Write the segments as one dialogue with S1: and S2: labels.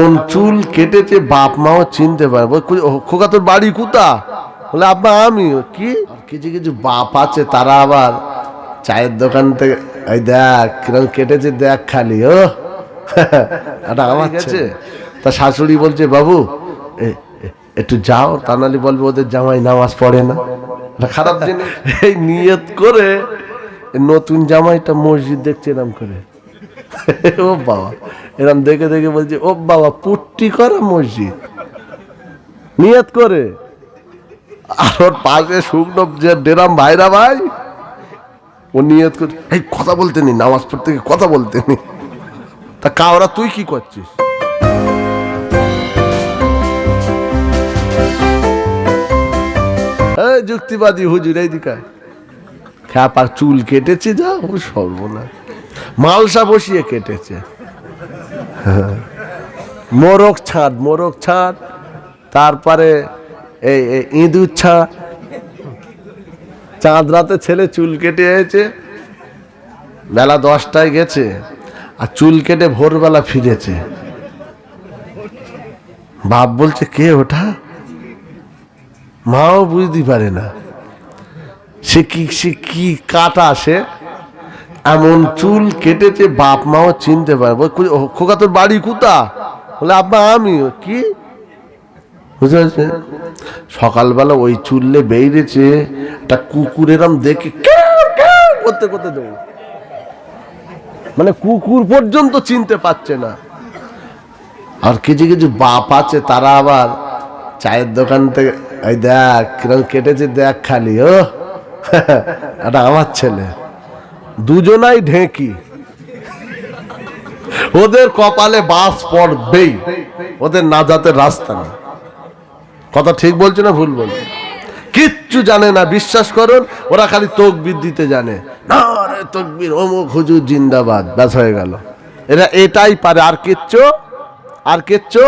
S1: কোন চুল কেটেছে বাপ মাও চিনতে পারব খোকা তোর বাড়ি কোথা বলে আব্বা আমি কি? কিছু কিছু বাপ আছে তারা আবার চায়ের দোকান থেকে এই দেখ কীরকম কেটেছে দেখ খালি ও এটা আমার গেছে তা শাশুড়ি বলছে বাবু একটু যাও। তা নাহলে বলবে ওদের জামাই নামাজ পড়ে না। খারাপ জিনিস। এই নিয়ত করে নতুন জামাইটা মসজিদ দেখছে এরম করে। ও বাবা। এরম দেখে দেখে বলছে, ও বাবা, পুট্টি করা মসজিদ। নিয়ত করে। আর ওর পাশে শুকনো যে ডেরাম ভাইরা ভাই, ও নিয়ত করে এই কথা বলতে নি, নামাজ পড়তে গিয়ে কথা বলতে নি। তা কাওরা, তুই কি করছিস? যুক্তিবাদী হুজুর এই দিকে খ্যাপা চুল কেটেছে যা, ও সর্বনা মালসা বসিয়ে কেটেছে। মোরগ ছাদ মোরগ ছাদ, তারপরে এই ইঁদুর ছাদ চাঁদ রাতে ছেলে চুল কেটে এসেছে। বেলা দশটায় গেছে, আর চুল কেটে ভোরবেলা ফিরেছে। বাপ বলছে, কে ওটা? মাও বুঝতে পারে না। সে কি সে কি কাটা সে? এমন চুল কেটেছে বাপ মাও চিনতে পারব। খোকা, তোর বাড়ি কোথা? বলে, আব্বা, আমি কি? বুঝতে সকালবেলা ওই চুললে বেরিয়েছে, একটা কুকুর এরম দেখে করতে করতে দৌড় মানে কুকুর পর্যন্ত চিনতে পারছে না। আর কিছু কিছু বাপ আছে, তারা আবার চায়ের দোকান থেকে, এই দেখ, কিরম কেটেছে, দেখ খালি, ও। এটা আমার ছেলে। দুজনাই ঢেঁকি। ওদের কপালে বাস পড়বেই। ওদের না যাতে রাস্তা নেই। কথা ঠিক বলছে না ভুল বলছে? কিচ্ছু জানে না, বিশ্বাস করুন, ওরা খালি তকবির দিতে জানে। না রে তকবির, অমুক হুজুর জিন্দাবাদ। ব্যাস হয়ে গেল। এরা এটাই পারে, আর কিচ্ছু আর কিচ্ছু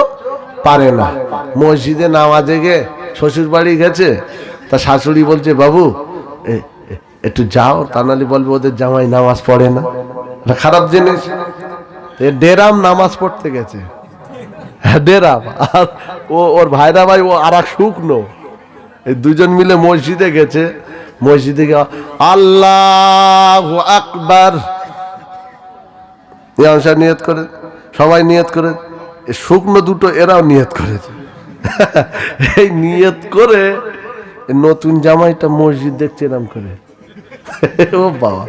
S1: পারে না। মসজিদে নামাজে গে শ্বশুর বাড়ি গেছে, তা শাশুড়ি বলছে, বাবু একটু যাও তা নাহলে বলবে ওদের জামাই নামাজ পড়ে না। খারাপ জিনিস। ডেরাম নামাজ পড়তে গেছে। ডেরাম আর ও, ওর ভাইরা ভাই, ও আর শুকনো। এই দুজন মিলে মসজিদে গেছে। মসজিদে গিয়ে, আল্লাহ আকবার। ইমাম নিয়ত করে, সবাই নিয়ত করে। শুকনো দুটো এরাও নিয়ত করেছে। এই নিয়ত করে নতুন জামাইটা মসজিদ দেখছে এরম করে। ও বাবা।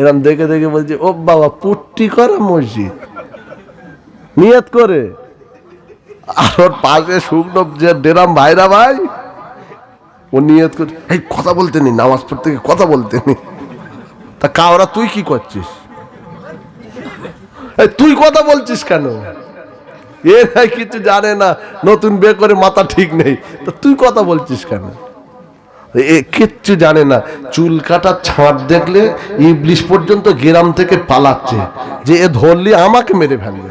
S1: এরম দেখে দেখে বলছে, ও বাবা, পুট্টি করা মসজিদ। নিয়ত করে। আর ওর পাশে শুকনো যে ডেরাম ভাইরা ভাই, ও নিয়ত করে, এই কথা বলতে নি নামাজ পড়তে গিয়ে কথা বলতে নি তা কাওরা, তুই কি করছিস? তুই কথা বলছিস কেন? এ কিছু জানে না, নতুন বে করে মাথা ঠিক নেই। তা তুই কথা বলছিস কেন? কিচ্ছু জানে না, চুল কাটার ছাঁট দেখলে ইবলিশ পর্যন্ত গ্রাম থেকে পালাচ্ছে, যে এ ধরলে আমাকে মেরে ফেলবে।